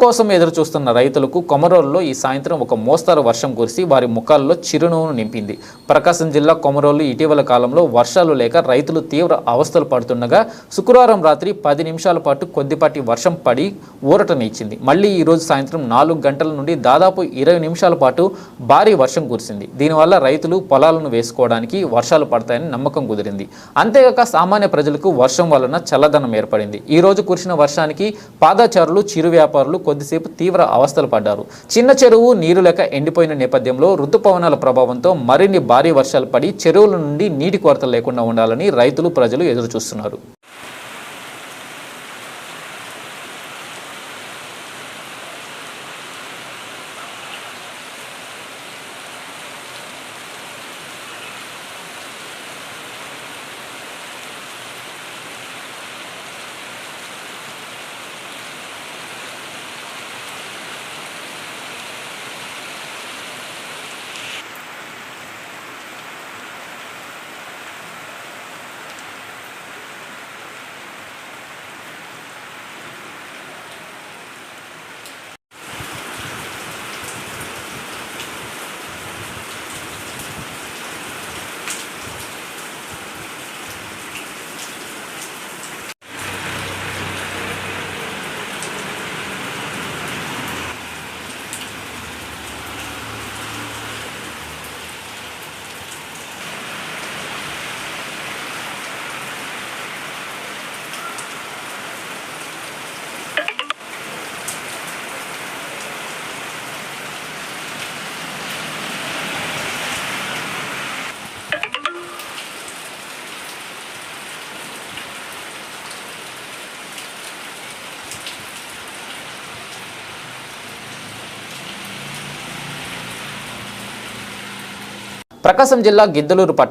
కోసం ఎదురు చూస్తున్న రైతులకు కొమరోలులో ఈ సాయంత్రం ఒక మోస్తారు వర్షం కురిసి వారి ముఖాల్లో చిరునవ్వును నింపింది. ప్రకాశం జిల్లా కొమరోలు ఇటీవల కాలంలో వర్షాలు లేక రైతులు తీవ్ర అవస్థలు పడుతుండగా శుక్రవారం రాత్రి పది నిమిషాల పాటు కొద్దిపాటి వర్షం పడి ఊరటనిచ్చింది మళ్ళీ ఈ రోజు సాయంత్రం నాలుగు గంటల నుండి దాదాపు ఇరవై నిమిషాల పాటు భారీ వర్షం కురిసింది. దీనివల్ల రైతులు పొలాలను వేసుకోవడానికి వర్షాలు పడతాయని నమ్మకం కుదిరింది. అంతేగాక సామాన్య ప్రజలకు వర్షం వలన చల్లదనం ఏర్పడింది. ఈ రోజు కురిసిన వర్షానికి పాదాచారులు చిరు వ్యాపారులు కొద్దిసేపు తీవ్ర అవస్థలు పడ్డారు. చిన్న చెరువు నీరు లేక ఎండిపోయిన నేపథ్యంలో ఋతుపవనాల ప్రభావంతో మరిన్ని భారీ వర్షాలు పడి చెరువుల నుండి నీటి కొరత లేకుండా ఉండాలని రైతులు ప్రజలు ఎదురు చూస్తున్నారు ప్రకాశం జిల్లా గిద్దలూరు పట్టణం